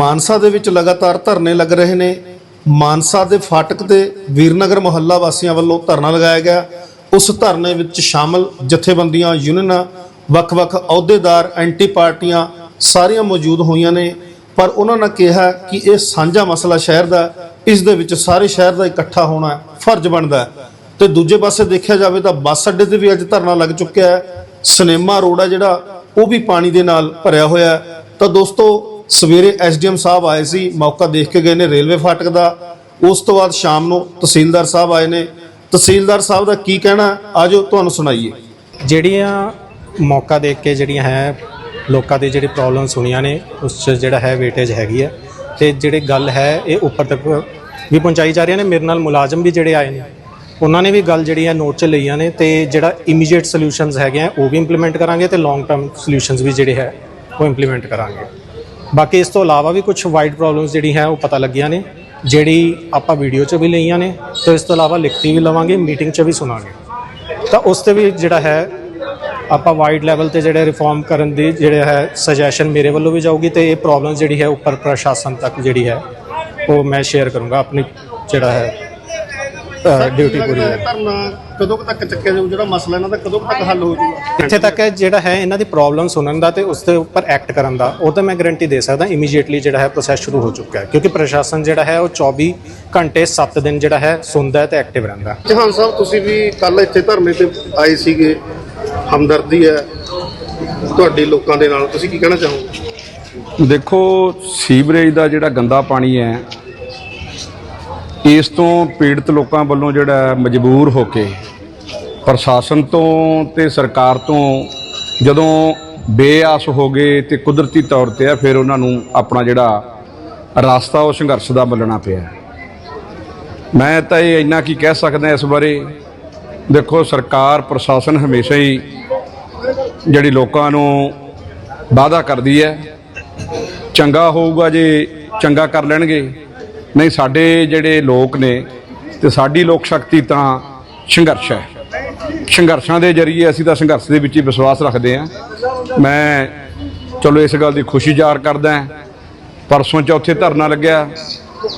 ਮਾਨਸਾ ਦੇ ਵਿੱਚ ਲਗਾਤਾਰ ਧਰਨੇ ਲੱਗ ਰਹੇ ਨੇ। ਮਾਨਸਾ ਦੇ ਫਾਟਕ ਤੇ ਵੀਰਨਗਰ ਮੁਹੱਲਾ ਵਾਸੀਆਂ ਵੱਲੋਂ ਧਰਨਾ ਲਗਾਇਆ ਗਿਆ। ਉਸ ਧਰਨੇ ਵਿੱਚ ਸ਼ਾਮਲ ਜਥੇਬੰਦੀਆਂ, ਯੂਨੀਅਨਾਂ, ਵੱਖ-ਵੱਖ ਅਹੁਦੇਦਾਰ, ਐਂਟੀ ਪਾਰਟੀਆਂ ਸਾਰੀਆਂ ਮੌਜੂਦ ਹੋਈਆਂ ਨੇ। ਪਰ ਉਹਨਾਂ ਨੇ ਕਿਹਾ ਕਿ ਇਹ ਸਾਂਝਾ ਮਸਲਾ ਸ਼ਹਿਰ ਦਾ ਇਸ ਦੇ ਵਿੱਚ ਸਾਰੇ ਸ਼ਹਿਰ ਦਾ ਇਕੱਠਾ ਹੋਣਾ ਫਰਜ਼ ਬਣਦਾ ਹੈ। ਤੇ ਦੂਜੇ ਪਾਸੇ ਦੇਖਿਆ ਜਾਵੇ ਤਾਂ ਬੱਸ ਅੱਡੇ ਤੇ ਵੀ ਅੱਜ ਧਰਨਾ ਲੱਗ ਚੁੱਕਿਆ ਹੈ। ਸਿਨੇਮਾ ਰੋਡ ਹੈ ਜਿਹੜਾ, ਉਹ ਵੀ ਪਾਣੀ ਦੇ ਨਾਲ ਭਰਿਆ ਹੋਇਆ ਤਾਂ ਦੋਸਤੋ ਸਵੇਰੇ ਐਸਡੀਐਮ ਸਾਹਿਬ ਆਏ ਸੀ, ਮੌਕਾ ਦੇਖ ਕੇ ਗਏ ਨੇ ਰੇਲਵੇ ਫਾਟਕ ਦਾ। ਉਸ ਤੋਂ ਬਾਅਦ ਸ਼ਾਮ ਨੂੰ ਤਹਿਸੀਲਦਾਰ ਸਾਹਿਬ ਆਏ ਨੇ। ਤਹਿਸੀਲਦਾਰ ਸਾਹਿਬ ਦਾ ਕੀ ਕਹਿਣਾ? ਹੈ? ਆਜੋ ਤੁਹਾਨੂੰ ਸੁਣਾਈਏ। ਜਿਹੜੀਆਂ ਮੌਕਾ ਦੇਖ ਕੇ ਜਿਹੜੀਆਂ ਹੈ, ਲੋਕਾਂ ਦੇ ਜਿਹੜੇ ਪ੍ਰੋਬਲਮ ਸੁਣੀਆਂ ਨੇ, ਉਸ 'ਚ ਜਿਹੜਾ ਹੈ ਵੇਟੇਜ ਹੈਗੀ ਹੈ। ਤੇ ਜਿਹੜੇ ਗੱਲ ਹੈ, ਇਹ ਉੱਪਰ ਤੱਕ ਵੀ ਪਹੁੰਚਾਈ ਜਾ ਰਹੀਆਂ ਨੇ। ਮੇਰੇ ਨਾਲ ਮੁਲਾਜ਼ਮ ਵੀ ਜਿਹੜੇ ਆਏ ਨੇ, ਉਹਨਾਂ ਨੇ ਵੀ ਗੱਲ ਜਿਹੜੀ ਹੈ ਨੋਟ 'ਚ ਲਈਆਂ ਨੇ ਤੇ ਜਿਹੜਾ ਇਮੀਡੀਏਟ ਸੋਲੂਸ਼ਨਸ ਹੈਗੇ ਆ, ਉਹ ਵੀ ਇੰਪਲੀਮੈਂਟ ਕਰਾਂਗੇ ਤੇ ਲੌਂਗ ਟਰਮ ਸੋਲੂਸ਼ਨਸ ਵੀ ਜਿਹੜੇ ਹੈ, ਉਹ ਇੰਪਲੀਮੈਂਟ ਕਰਾਂਗੇ। ਬਾਕੀ ਇਸ ਤੋਂ ਇਲਾਵਾ ਵੀ ਕੁਝ ਵਾਈਡ ਪ੍ਰੋਬਲਮਸ ਜਿਹੜੀ ਹੈ ਉਹ ਪਤਾ ਲੱਗੀਆਂ ਨੇ, ਜਿਹੜੀ ਆਪਾਂ ਵੀਡੀਓ 'ਚ ਵੀ ਲਈਆਂ ਨੇ ਤੇ ਇਸ ਤੋਂ ਇਲਾਵਾ ਲਿਖਤੀ ਵੀ ਲਵਾਂਗੇ ਮੀਟਿੰਗ 'ਚ ਵੀ ਸੁਣਾਂਗੇ। ਤਾਂ ਉਸ ਤੇ ਵੀ ਜਿਹੜਾ ਹੈ ਆਪਾਂ ਵਾਈਡ ਲੈਵਲ ਤੇ ਜਿਹੜੇ ਰਿਫਾਰਮ ਕਰਨ ਦੀ ਜਿਹੜੇ ਹੈ ਸੁਜੈਸ਼ਨ ਮੇਰੇ ਵੱਲੋਂ ਵੀ ਜਾਊਗੀ ਤੇ ਇਹ ਪ੍ਰੋਬਲਮ ਜਿਹੜੀ ਹੈ ਉੱਪਰ ਪ੍ਰਸ਼ਾਸਨ ਤੱਕ ਜਿਹੜੀ ਹੈ ਉਹ ਮੈਂ ਸ਼ੇਅਰ ਕਰੂੰਗਾ ਆਪਣੀ ਜਿਹੜਾ ਹੈ ਡਿਊਟੀ ਪੂਰੀ ਹੈ ਧਰਨਾ ਕਦੋਂ ਤੱਕ ਚੱਕਿਆ ਜਾਊ? ਜਿਹੜਾ ਮਸਲਾ ਇਹਨਾਂ ਦਾ ਕਦੋਂ ਤੱਕ ਹੱਲ ਹੋ ਜਾਊਗਾ? ਇੱਥੇ ਤੱਕ ਹੈ ਜਿਹੜਾ ਹੈ ਇਹਨਾਂ ਦੀ ਪ੍ਰੋਬਲਮ ਸੁਣਨ ਦਾ ਤੇ ਉਸ ਦੇ ਉੱਪਰ ਐਕਟ ਕਰਨ ਦਾ ਉਹ ਤਾਂ ਮੈਂ ਗਾਰੰਟੀ ਦੇ ਸਕਦਾ ਇਮੀਡੀਏਟਲੀ ਜਿਹੜਾ ਹੈ ਪ੍ਰੋਸੈਸ ਸ਼ੁਰੂ ਹੋ ਚੁੱਕਾ ਹੈ। ਕਿਉਂਕਿ ਪ੍ਰਸ਼ਾਸਨ ਜਿਹੜਾ ਹੈ ਉਹ 24 ਘੰਟੇ 7 ਦਿਨ ਜਿਹੜਾ ਹੈ ਸੁਣਦਾ ਤੇ ਐਕਟਿਵ ਰਹਿੰਦਾ। ਹੈ ਚੌਹਾਨ ਸਾਹਿਬ ਤੁਸੀਂ ਵੀ ਕੱਲ ਇੱਥੇ ਧਰਨੇ ਤੇ ਆਏ ਸੀਗੇ। ਹਮਦਰਦੀ ਹੈ ਤੁਹਾਡੇ ਲੋਕਾਂ ਦੇ ਨਾਲ। ਤੁਸੀਂ ਕੀ ਕਹਿਣਾ ਚਾਹੋਗੇ? ਦੇਖੋ ਸੀਵਰੇਜ ਦਾ ਜਿਹੜਾ ਗੰਦਾ ਪਾਣੀ ਹੈ ਇਸ ਤੋਂ ਪੀੜਤ ਲੋਕਾਂ ਵੱਲੋਂ ਜਿਹੜਾ ਮਜਬੂਰ ਹੋ ਕੇ ਪ੍ਰਸ਼ਾਸਨ ਤੋਂ ਤੇ ਸਰਕਾਰ ਤੋਂ ਜਦੋਂ ਬੇਆਸ ਹੋ ਗਏ ਤੇ ਕੁਦਰਤੀ ਤੌਰ ਤੇ ਆ, ਫਿਰ ਉਹਨਾਂ ਨੂੰ ਆਪਣਾ ਜਿਹੜਾ ਰਸਤਾ ਉਹ ਸੰਘਰਸ਼ ਦਾ ਮਿਲਣਾ ਪਿਆ। ਮੈਂ ਤਾਂ ਇਹ ਇੰਨਾ ਕੀ ਕਹਿ ਸਕਦਾ ਇਸ ਬਾਰੇ। ਦੇਖੋ, ਸਰਕਾਰ, ਪ੍ਰਸ਼ਾਸਨ ਹਮੇਸ਼ਾ ਹੀ ਜਿਹੜੀ ਲੋਕਾਂ ਨੂੰ ਵਾਅਦਾ ਕਰਦੀ ਹੈ, ਚੰਗਾ ਹੋਊਗਾ ਜੇ ਚੰਗਾ ਕਰ ਲੈਣਗੇ। ਨਹੀਂ, ਸਾਡੇ ਜਿਹੜੇ ਲੋਕ ਨੇ ਤੇ ਸਾਡੀ ਲੋਕ ਸ਼ਕਤੀ ਤਾਂ ਸੰਘਰਸ਼ ਹੈ। ਸੰਘਰਸ਼ਾਂ ਦੇ ਜ਼ਰੀਏ ਅਸੀਂ ਤਾਂ ਸੰਘਰਸ਼ ਦੇ ਵਿੱਚ ਹੀ ਵਿਸ਼ਵਾਸ ਰੱਖਦੇ ਹਾਂ। ਮੈਂ ਚਲੋ ਇਸ ਗੱਲ ਦੀ ਖੁਸ਼ੀ ਜ਼ਾਹਰ ਕਰਦਾ ਪਰਸੋਂ ਚੌਥੇ ਧਰਨਾ ਲੱਗਿਆ।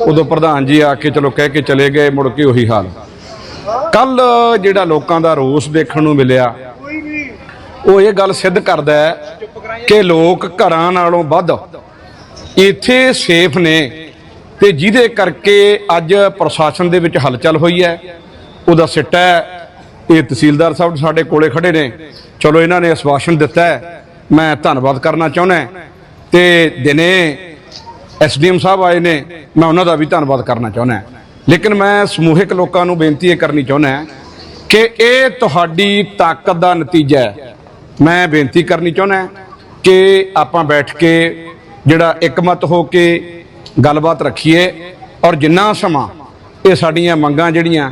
ਉਦੋਂ ਪ੍ਰਧਾਨ ਜੀ ਆ ਕੇ ਚਲੋ ਕਹਿ ਕੇ ਚਲੇ ਗਏ, ਮੁੜ ਕੇ ਉਹੀ ਹਾਲ। ਕੱਲ ਜਿਹੜਾ ਲੋਕਾਂ ਦਾ ਰੋਸ ਦੇਖਣ ਨੂੰ ਮਿਲਿਆ, ਉਹ ਇਹ ਗੱਲ ਸਿੱਧ ਕਰਦਾ ਹੈ ਕਿ ਲੋਕ ਘਰਾਂ ਨਾਲੋਂ ਵੱਧ ਇੱਥੇ ਸੇਫ ਨੇ। ਤੇ ਜਿਹਦੇ ਕਰਕੇ ਅੱਜ ਪ੍ਰਸ਼ਾਸਨ ਦੇ ਵਿੱਚ ਹਲਚਲ ਹੋਈ ਹੈ। ਉਹਦਾ ਸਿੱਟਾ ਇਹ ਤਹਿਸੀਲਦਾਰ ਸਾਹਿਬ ਸਾਡੇ ਕੋਲੇ ਖੜੇ ਨੇ। ਚਲੋ, ਇਹਨਾਂ ਨੇ ਆਸ਼ਵਾਸਨ ਦਿੱਤਾ ਹੈ। ਮੈਂ ਧੰਨਵਾਦ ਕਰਨਾ ਚਾਹੁੰਦਾ ਤੇ ਦਿਨੇ ਐਸਡੀਐਮ ਸਾਹਿਬ ਆਏ ਨੇ। ਮੈਂ ਉਹਨਾਂ ਦਾ ਵੀ ਧੰਨਵਾਦ ਕਰਨਾ ਚਾਹੁੰਦਾ ਲੇਕਿਨ ਮੈਂ ਸਮੂਹਿਕ ਲੋਕਾਂ ਨੂੰ ਬੇਨਤੀ ਇਹ ਕਰਨੀ ਚਾਹੁੰਦਾ ਕਿ ਇਹ ਤੁਹਾਡੀ ਤਾਕਤ ਦਾ ਨਤੀਜਾ ਹੈ। ਮੈਂ ਬੇਨਤੀ ਕਰਨੀ ਚਾਹੁੰਦਾ ਕਿ ਆਪਾਂ ਬੈਠ ਕੇ ਜਿਹੜਾ ਇਕਮਤ ਹੋ ਕੇ ਗੱਲਬਾਤ ਰੱਖੀਏ ਔਰ ਜਿੰਨਾ ਸਮਾਂ ਇਹ ਸਾਡੀਆਂ ਮੰਗਾਂ ਜਿਹੜੀਆਂ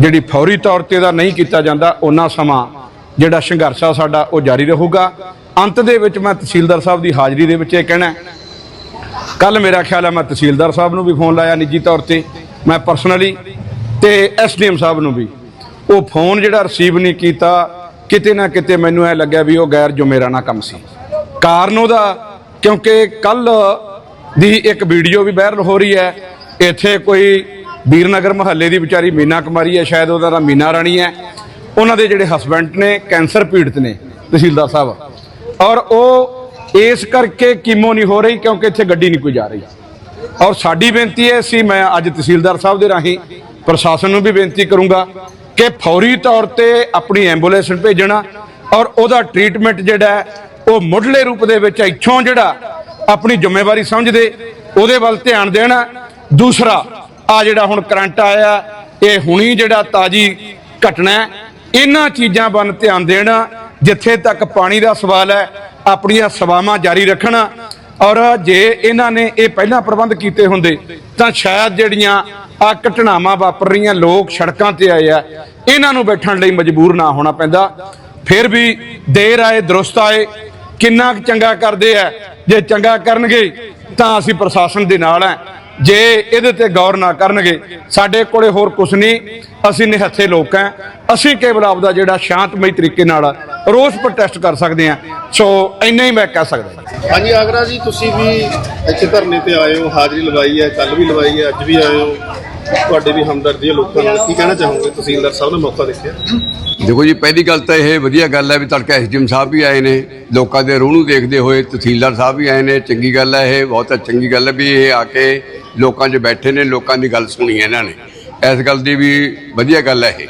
ਜਿਹੜੀ ਫੌਰੀ ਤੌਰ ਤੇ ਦਾ ਨਹੀਂ ਕੀਤਾ ਜਾਂਦਾ ਉਹਨਾਂ ਸਮਾਂ ਜਿਹੜਾ ਸੰਘਰਸ਼ ਆ ਸਾਡਾ ਉਹ ਜਾਰੀ ਰਹੂਗਾ। ਅੰਤ ਦੇ ਵਿੱਚ ਮੈਂ ਤਹਿਸੀਲਦਾਰ ਸਾਹਿਬ ਦੀ ਹਾਜ਼ਰੀ ਦੇ ਵਿੱਚ ਇਹ ਕਹਿਣਾ ਕੱਲ ਮੇਰਾ ਖਿਆਲ ਹੈ ਮੈਂ ਤਹਿਸੀਲਦਾਰ ਸਾਹਿਬ ਨੂੰ ਵੀ ਫੋਨ ਲਾਇਆ ਨਿੱਜੀ ਤੌਰ ਤੇ, ਮੈਂ ਪਰਸਨਲੀ ਤੇ ਐਸਡੀਐਮ ਸਾਹਿਬ ਨੂੰ ਵੀ। ਉਹ ਫੋਨ ਜਿਹੜਾ ਰਿਸੀਵ ਨਹੀਂ ਕੀਤਾ, ਕਿਤੇ ਨਾ ਕਿਤੇ ਮੈਨੂੰ ਐ ਲੱਗਿਆ ਵੀ ਉਹ ਗੈਰ ਜ਼ਿੰਮੇਵਾਰਾਨਾ ਕੰਮ ਸੀ। ਕਾਰਨ ਉਹਦਾ, ਕਿਉਂਕਿ ਕੱਲ ਦੀ ਇੱਕ ਵੀਡੀਓ ਵੀ ਵਾਇਰਲ ਹੋ ਰਹੀ ਹੈ। ਇੱਥੇ ਕੋਈ ਵੀਰਨਗਰ ਮਹੱਲੇ ਦੀ ਵਿਚਾਰੀ ਮੀਨਾ ਕੁਮਾਰੀ ਹੈ, ਸ਼ਾਇਦ ਉਹਦਾ ਨਾਮ ਮੀਨਾ ਰਾਣੀ ਹੈ। ਉਹਨਾਂ ਦੇ ਜਿਹੜੇ ਹਸਬੰਡ ਨੇ, ਕੈਂਸਰ ਪੀੜਤ ਨੇ, ਤਹਿਸੀਲਦਾਰ ਸਾਹਿਬ। ਔਰ ਉਹ ਇਸ ਕਰਕੇ ਕੀਮੋ ਨਹੀਂ ਹੋ ਰਹੀ ਕਿਉਂਕਿ ਇੱਥੇ ਗੱਡੀ ਨਹੀਂ ਕੋਈ ਜਾ ਰਹੀ। ਔਰ ਸਾਡੀ ਬੇਨਤੀ ਹੈ ਸੀ, ਮੈਂ ਅੱਜ ਤਹਿਸੀਲਦਾਰ ਸਾਹਿਬ ਦੇ ਰਾਹੀਂ ਪ੍ਰਸ਼ਾਸਨ ਨੂੰ ਵੀ ਬੇਨਤੀ ਕਰੂੰਗਾ ਕਿ ਫੌਰੀ ਤੌਰ ਤੇ ਆਪਣੀ ਐਂਬੂਲੈਂਸ ਭੇਜਣਾ ਔਰ ਉਹਦਾ ਟ੍ਰੀਟਮੈਂਟ ਜਿਹੜਾ ਉਹ ਮੁੱਢਲੇ ਰੂਪ ਦੇ ਵਿੱਚ ਇੱਥੋਂ ਜਿਹੜਾ ਆਪਣੀ ਜ਼ਿੰਮੇਵਾਰੀ ਸਮਝਦੇ, ਉਹਦੇ ਵੱਲ ਧਿਆਨ ਦੇਣਾ। ਦੂਸਰਾ ਆ ਜਿਹੜਾ ਹੁਣ ਕਰੰਟ ਆਇਆ, ਇਹ ਹੁਣੀ ਜਿਹੜਾ ਤਾਜੀ ਘਟਨਾ ਇਹਨਾਂ ਚੀਜ਼ਾਂ ਵੱਲ ਧਿਆਨ ਦੇਣਾ। ਜਿੱਥੇ ਤੱਕ ਪਾਣੀ ਦਾ ਸਵਾਲ ਹੈ, ਆਪਣੀਆਂ ਸੇਵਾਵਾਂ ਜਾਰੀ ਰੱਖਣਾ। ਔਰ ਜੇ ਇਹਨਾਂ ਨੇ ਇਹ ਪਹਿਲਾਂ ਪ੍ਰਬੰਧ ਕੀਤੇ ਹੁੰਦੇ, ਤਾਂ ਸ਼ਾਇਦ ਜਿਹੜੀਆਂ ਆ ਘਟਨਾਵਾਂ ਵਾਪਰ ਰਹੀਆਂ, ਲੋਕ ਸੜਕਾਂ ਤੇ ਆਏ ਆ, ਇਹਨਾਂ ਨੂੰ ਬੈਠਣ ਲਈ ਮਜਬੂਰ ਨਾ ਹੋਣਾ ਪੈਂਦਾ। ਫਿਰ ਵੀ ਦੇਰ ਆਏ, ਦਰੁਸਤ ਆਏ, ਕਿੰਨਾ ਕੁ ਚੰਗਾ ਕਰਦੇ ਆ ਜੇ ਚੰਗਾ ਕਰਨਗੇ ਤਾਂ ਅਸੀਂ ਪ੍ਰਸ਼ਾਸਨ ਦੇ ਨਾਲ ਹੈ। ਜੇ ਇਹਦੇ ਤੇ ਗੌਰ ਨਾ ਕਰਨਗੇ, ਸਾਡੇ ਕੋਲੇ ਹੋਰ ਕੁਝ ਨਹੀਂ। ਅਸੀਂ ਨਿਹੱਥੇ ਲੋਕ ਹਾਂ। ਅਸੀਂ ਕੇਵਲ ਆਪਦਾ ਜਿਹੜਾ ਸ਼ਾਂਤਮਈ ਤਰੀਕੇ ਨਾਲ ਰੋਸ ਪ੍ਰੋਟੈਸਟ ਕਰ ਸਕਦੇ ਹਾਂ। ਸੋ ਇੰਨਾ ਹੀ ਮੈਂ ਕਹਿ ਸਕਦਾ। ਹਾਂਜੀ, ਆਗਰਾ ਜੀ, ਤੁਸੀਂ ਵੀ ਇੱਥੇ ਧਰਨੇ ਤੇ ਆਏ ਹੋ। ਹਾਜ਼ਰੀ ਲਵਾਈ ਹੈ ਕੱਲ ਵੀ ਲਵਾਈ ਹੈ, ਅੱਜ ਵੀ ਆਏ ਹੋ। ਤੁਹਾਡੇ ਵੀ ਹਮਦਰਦੀ ਹੈ ਲੋਕਾਂ ਨਾਲ। ਕੀ ਕਹਿਣਾ ਚਾਹੋਗੇ? ਤਹਿਸੀਲਦਾਰ ਸਾਹਿਬ ਨੇ ਮੌਕਾ ਦੇਖਿਆ ਦੇਖੋ ਜੀ, ਪਹਿਲੀ ਗੱਲ ਤਾਂ ਇਹ ਵਧੀਆ ਗੱਲ ਹੈ ਵੀ ਤੜਕਾ ਐਸਡੀਐਮ ਸਾਹਿਬ ਵੀ ਆਏ ਨੇ। ਲੋਕਾਂ ਦੇ ਰੂਹ ਨੂੰ ਦੇਖਦੇ ਹੋਏ ਤਹਿਸੀਲਦਾਰ ਸਾਹਿਬ ਵੀ ਆਏ ਨੇ। ਚੰਗੀ ਗੱਲ ਹੈ ਇਹ, ਬਹੁਤ ਚੰਗੀ ਗੱਲ ਹੈ ਵੀ ਇਹ ਆ ਕੇ ਲੋਕਾਂ 'ਚ ਬੈਠੇ ਨੇ, ਲੋਕਾਂ ਦੀ ਗੱਲ ਸੁਣੀ ਹੈ ਇਹਨਾਂ ਨੇ। ਇਸ ਗੱਲ ਦੀ ਵੀ ਵਧੀਆ ਗੱਲ ਹੈ ਇਹ।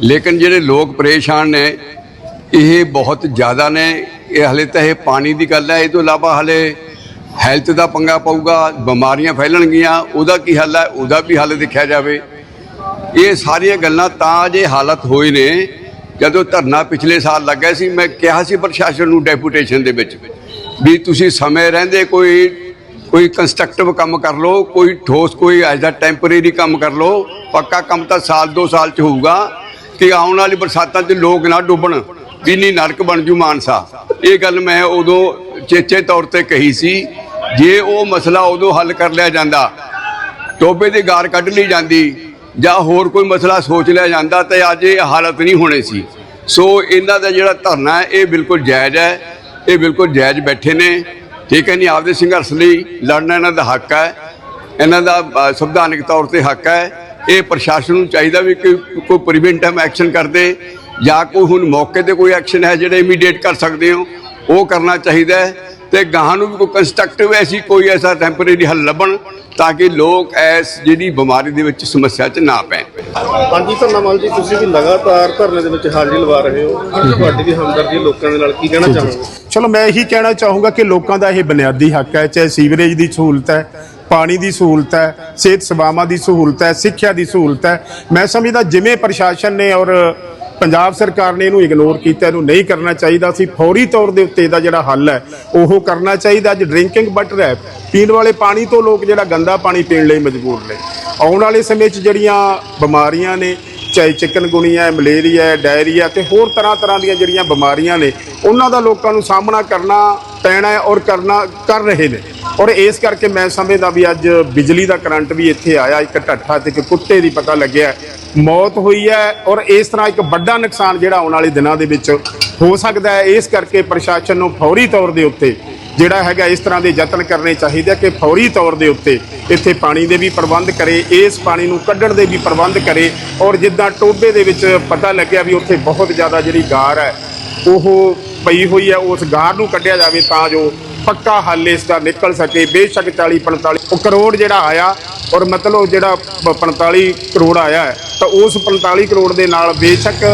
ਲੇਕਿਨ ਜਿਹੜੇ ਲੋਕ ਪਰੇਸ਼ਾਨ ਨੇ, ਇਹ ਬਹੁਤ ਜ਼ਿਆਦਾ ਨੇ। ਇਹ ਹਲੇ ਤਾਂ ਇਹ ਪਾਣੀ ਦੀ ਗੱਲ ਹੈ, ਇਹ ਤੋਂ ਇਲਾਵਾ ਹਲੇ ਹੈਲਥ ਦਾ ਪੰਗਾ ਪਊਗਾ, ਬਿਮਾਰੀਆਂ ਫੈਲਣਗੀਆਂ, ਉਹਦਾ ਕੀ ਹੱਲ ਹੈ, ਉਹਦਾ ਵੀ ਹੱਲ ਦੇਖਿਆ ਜਾਵੇ। ਇਹ ਸਾਰੀਆਂ ਗੱਲਾਂ ਤਾਂ ਜੇ ਹਾਲਤ ਹੋਏ ਨੇ, ਜਦੋਂ ਧਰਨਾ ਪਿਛਲੇ ਸਾਲ ਲੱਗਾ ਸੀ, ਮੈਂ ਕਿਹਾ ਸੀ ਪ੍ਰਸ਼ਾਸਨ ਨੂੰ ਡੈਪੂਟੇਸ਼ਨ ਦੇ ਵਿੱਚ ਵੀ ਤੁਸੀਂ ਸਮੇਂ ਰਹਿੰਦੇ, ਕੋਈ ਕੋਈ ਕੰਸਟਰਕਟਿਵ ਕੰਮ ਕਰ ਲਓ, ਕੋਈ ਠੋਸ, ਕੋਈ ਐਜ਼ ਦਾ ਟੈਂਪਰੇਰੀ ਕੰਮ ਕਰ ਲਓ, ਪੱਕਾ ਕੰਮ ਤਾਂ ਸਾਲ, ਦੋ ਸਾਲ ਚ ਹੋਊਗਾ ਕਿ ਆਉਣ ਵਾਲੀ ਬਰਸਾਤਾਂ 'ਚ ਲੋਕ ਨਾ ਡੁੱਬਣ, ਜਿੰਨੀ ਨਰਕ ਬਣ ਜੂ ਮਾਨਸਾ। ਇਹ ਗੱਲ ਮੈਂ ਉਦੋਂ ਚੇਚੇ ਤੌਰ ਤੇ ਕਹੀ ਸੀ ਜੇ ਉਹ ਮਸਲਾ ਉਦੋਂ ਹੱਲ ਕਰ ਲਿਆ ਜਾਂਦਾ, ਟੋਬੇ ਦੀ ਗਾਰ ਕੱਢ ਲਈ ਜਾਂਦੀ ਜਾਂ ਹੋਰ ਕੋਈ ਮਸਲਾ ਸੋਚ ਲਿਆ ਜਾਂਦਾ ਤੇ ਅੱਜ ਇਹ ਹਾਲਤ ਨਹੀਂ ਹੋਣੀ ਸੀ। ਸੋ ਇਹਨਾਂ ਦਾ ਜਿਹੜਾ ਧਰਨਾ ਹੈ, ਇਹ ਬਿਲਕੁਲ ਜਾਇਜ਼ ਹੈ, ਇਹ ਬਿਲਕੁਲ ਜਾਇਜ਼ ਬੈਠੇ ਨੇ। ਠੀਕ ਹੈ ਨਹੀਂ ਆਪਦੇ ਸੰਘਰਸ਼ ਲਈ ਲੜਨਾ ਇਹਨਾਂ ਦਾ ਹੱਕ ਹੈ, ਇਹਨਾਂ ਦਾ ਸੰਵਿਧਾਨਕ ਤੌਰ ਤੇ ਹੱਕ ਹੈ। ਇਹ ਪ੍ਰਸ਼ਾਸਨ ਨੂੰ ਚਾਹੀਦਾ ਵੀ ਕਿ ਕੋਈ ਪ੍ਰੀਵੈਂਟਿਵ ਐਕਸ਼ਨ ਕਰਦੇ, ਜਾਂ ਕੋਈ ਹੁਣ ਮੌਕੇ ਤੇ ਕੋਈ ਐਕਸ਼ਨ ਹੈ ਜਿਹੜੇ ਇਮੀਡੀਏਟ ਕਰ ਸਕਦੇ ਹੋ, ਉਹ ਕਰਨਾ ਚਾਹੀਦਾ ਹੈ। ਤੇ ਗਾਹਾਂ ਨੂੰ ਵੀ ਕੋਈ ਕੰਸਟਰਕਟਿਵ ਐਸੀ ਕੋਈ ਐਸਾ ਟੈਂਪਰੇਰੀ ਹੱਲ ਲੱਭਣ ਤਾਂ ਕਿ ਲੋਕ ਐਸ ਜਿਹੜੀ ਬਿਮਾਰੀ ਦੇ ਵਿੱਚ ਸਮੱਸਿਆ 'ਚ ਨਾ ਪੈਣ। ਹਾਂਜੀ ਧੰਨਾਵਾਲ ਜੀ ਤੁਸੀਂ ਵੀ ਲਗਾਤਾਰ ਧਰਨੇ ਦੇ ਵਿੱਚ ਹਾਜ਼ਰੀ ਲਵਾ ਰਹੇ ਹੋ। ਤੁਹਾਡੀ ਵੀ ਹਮਦਰਦੀ ਲੋਕਾਂ ਦੇ ਨਾਲ? ਕੀ ਕਹਿਣਾ ਚਾਹੋਗੇ? ਚਲੋ ਮੈਂ ਇਹੀ ਕਹਿਣਾ ਚਾਹੂੰਗਾ ਕਿ ਲੋਕਾਂ ਦਾ ਇਹ ਬੁਨਿਆਦੀ ਹੱਕ ਹੈ ਚਾਹੇ ਸੀਵਰੇਜ ਦੀ ਸਹੂਲਤ ਹੈ ਪਾਣੀ ਦੀ ਸਹੂਲਤ ਹੈ ਸਿਹਤ ਸੇਵਾਵਾਂ ਦੀ ਸਹੂਲਤ ਹੈ ਸਿੱਖਿਆ ਦੀ ਸਹੂਲਤ ਹੈ। ਮੈਂ ਸਮਝਦਾ ਜਿਵੇਂ ਪ੍ਰਸ਼ਾਸਨ ਨੇ ਔਰ ਪੰਜਾਬ ਸਰਕਾਰ ਨੇ ਇਹਨੂੰ ਇਗਨੋਰ ਕੀਤਾ, ਇਹਨੂੰ ਨਹੀਂ ਕਰਨਾ ਚਾਹੀਦਾ ਸੀ ਫੌਰੀ ਤੌਰ ਦੇ ਉੱਤੇ ਇਹਦਾ ਜਿਹੜਾ ਹੱਲ ਹੈ, ਉਹ ਕਰਨਾ ਚਾਹੀਦਾ। ਅੱਜ ਡਰਿੰਕਿੰਗ ਵਾਟਰ ਹੈ, ਪੀਣ ਵਾਲੇ ਪਾਣੀ ਤੋਂ ਲੋਕ ਜਿਹੜਾ ਗੰਦਾ ਪਾਣੀ ਪੀਣ ਲਈ ਮਜਬੂਰ ਨੇ। ਆਉਣ ਵਾਲੇ ਸਮੇਂ 'ਚ ਜਿਹੜੀਆਂ ਬਿਮਾਰੀਆਂ ਨੇ, ਚਾਹੇ ਚਿਕਨਗੁਨੀਆ ਹੈ, ਮਲੇਰੀਆ ਡਾਇਰੀਆ ਤੇ ਹੋਰ ਤਰ੍ਹਾਂ ਤਰ੍ਹਾਂ ਦੀਆਂ ਜਿਹੜੀਆਂ ਬਿਮਾਰੀਆਂ ਨੇ, ਉਹਨਾਂ ਦਾ ਲੋਕਾਂ ਨੂੰ ਸਾਹਮਣਾ ਕਰਨਾ ਪੈਣਾ ਹੈ ਔਰ ਕਰਨਾ, ਕਰ ਰਹੇ ਨੇ। ਔਰ ਇਸ ਕਰਕੇ ਮੈਂ ਸਮਝਦਾ ਵੀ ਅੱਜ ਬਿਜਲੀ ਦਾ ਕਰੰਟ ਵੀ ਇੱਥੇ ਆਇਆ, ਇੱਕ ਢੱਠਾ ਤੇ ਇੱਕ ਕੁੱਤੇ ਦੀ ਪਤਾ ਲੱਗਿਆ। ਮੌਤ ਹੋਈ ਹੈ ਔਰ ਇਸ ਤਰ੍ਹਾਂ ਇੱਕ ਵੱਡਾ ਨੁਕਸਾਨ ਜਿਹੜਾ ਆਉਣ ਵਾਲੇ ਦਿਨਾਂ ਦੇ ਵਿੱਚ ਹੋ ਸਕਦਾ ਹੈ। ਇਸ ਕਰਕੇ ਪ੍ਰਸ਼ਾਸਨ ਨੂੰ ਫੌਰੀ ਤੌਰ ਦੇ ਉੱਤੇ ਜਿਹੜਾ ਹੈਗਾ ਇਸ ਤਰ੍ਹਾਂ ਦੇ ਯਤਨ ਕਰਨੇ ਚਾਹੀਦੇ ਆ ਕਿ ਫੌਰੀ ਤੌਰ ਦੇ ਉੱਤੇ ਇੱਥੇ ਪਾਣੀ ਦੇ ਵੀ ਪ੍ਰਬੰਧ ਕਰੇ, ਇਸ ਪਾਣੀ ਨੂੰ ਕੱਢਣ ਦੇ ਵੀ ਪ੍ਰਬੰਧ ਕਰੇ ਔਰ ਜਿੱਦਾਂ ਟੋਬੇ ਦੇ ਵਿੱਚ ਪਤਾ ਲੱਗਿਆ ਵੀ ਉੱਥੇ ਬਹੁਤ ਜ਼ਿਆਦਾ ਜਿਹੜੀ ਗਾਰ ਹੈ, ਉਹ ਪਈ ਹੋਈ ਹੈ, ਉਸ ਗਾਰ ਨੂੰ ਕੱਢਿਆ ਜਾਵੇ ਤਾਂ ਜੋ ਪੱਕਾ ਹੱਲ ਇਸ ਦਾ ਨਿਕਲ ਸਕੇ, ਬੇਸ਼ੱਕ 40 45 ਕਰੋੜ ਜਿਹੜਾ ਆਇਆ ਔਰ ਮਤਲਬ ਜਿਹੜਾ ਪ- 45 ਕਰੋੜ ਆਇਆ ਹੈ, ਤਾਂ ਉਸ 45 ਕਰੋੜ ਦੇ ਨਾਲ ਬੇਸ਼ੱਕ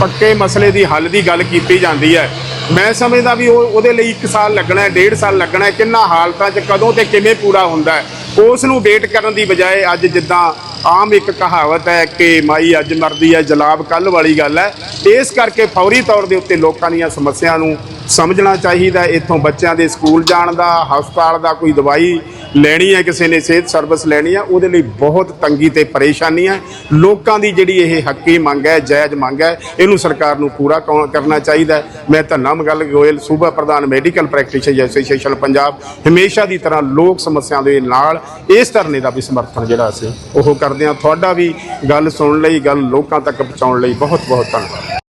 ਪੱਕੇ ਮਸਲੇ ਦੀ ਹੱਲ ਦੀ ਗੱਲ ਕੀਤੀ ਜਾਂਦੀ ਹੈ। ਮੈਂ ਸਮਝਦਾ ਵੀ ਉਹ ਉਹਦੇ ਲਈ 1 ਸਾਲ ਲੱਗਣਾ ਹੈ 1.5 ਸਾਲ ਲੱਗਣਾ ਹੈ, ਕਿੰਨਾ ਹਾਲਤਾਂ 'ਚ, ਕਦੋਂ ਤੇ ਕਿਵੇਂ ਪੂਰਾ ਹੁੰਦਾ ਹੈ, ਉਸ ਨੂੰ ਵੇਟ ਕਰਨ ਦੀ ਬਜਾਏ ਅੱਜ ਜਿੱਦਾਂ ਆਮ ਇੱਕ ਕਹਾਵਤ ਹੈ ਕਿ ਮਾਈ ਅੱਜ ਮਰਦੀ ਹੈ, ਜਲਾਬ ਕੱਲ ਵਾਲੀ ਗੱਲ ਹੈ, ਇਸ ਕਰਕੇ ਫੌਰੀ ਤੌਰ ਦੇ ਉੱਤੇ ਲੋਕਾਂ ਦੀਆਂ ਸਮੱਸਿਆ ਨੂੰ ਸਮਝਣਾ ਚਾਹੀਦਾ ਇੱਥੋਂ ਬੱਚਿਆਂ ਦੇ ਸਕੂਲ ਜਾਣ ਦਾ, ਹਸਪਤਾਲ ਦਾ ਕੋਈ ਦਵਾਈ ਲੈਣੀ ਹੈ, ਕਿਸੇ ਨੇ ਸਿਹਤ ਸਰਵਿਸ ਲੈਣੀ ਹੈ, ਉਹਦੇ ਲਈ ਬਹੁਤ ਤੰਗੀ ਤੇ ਪਰੇਸ਼ਾਨੀ ਹੈ। ਲੋਕਾਂ ਦੀ ਜਿਹੜੀ ਇਹ ਹੱਕੀ ਮੰਗ ਹੈ, ਜਾਇਜ਼ ਮੰਗ ਹੈ, ਇਹਨੂੰ ਸਰਕਾਰ ਨੂੰ ਪੂਰਾ ਕੌ- ਕਰਨਾ ਚਾਹੀਦਾ ਮੈਂ ਧੰਨਾ ਮਗਲ ਗੋਇਲ ਸੂਬਾ ਪ੍ਰਧਾਨ ਮੈਡੀਕਲ ਪ੍ਰੈਕਟੀਸ਼ਨਰ ਐਸੋਸੀਏਸ਼ਨ ਪੰਜਾਬ, ਹਮੇਸ਼ਾ ਦੀ ਤਰ੍ਹਾਂ ਲੋਕ ਸਮੱਸਿਆ ਦੇ ਨਾਲ ਇਸ ਧਰਨੇ ਦਾ ਵੀ ਸਮਰਥਨ ਜਿਹੜਾ ਅਸੀਂ ਉਹ ਕਰਦੇ ਹਾਂ। ਤੁਹਾਡਾ ਵੀ ਗੱਲ ਸੁਣਨ ਲਈ, ਗੱਲ ਲੋਕਾਂ ਤੱਕ ਪਹੁੰਚਾਉਣ ਲਈ ਬਹੁਤ ਬਹੁਤ ਧੰਨਵਾਦ।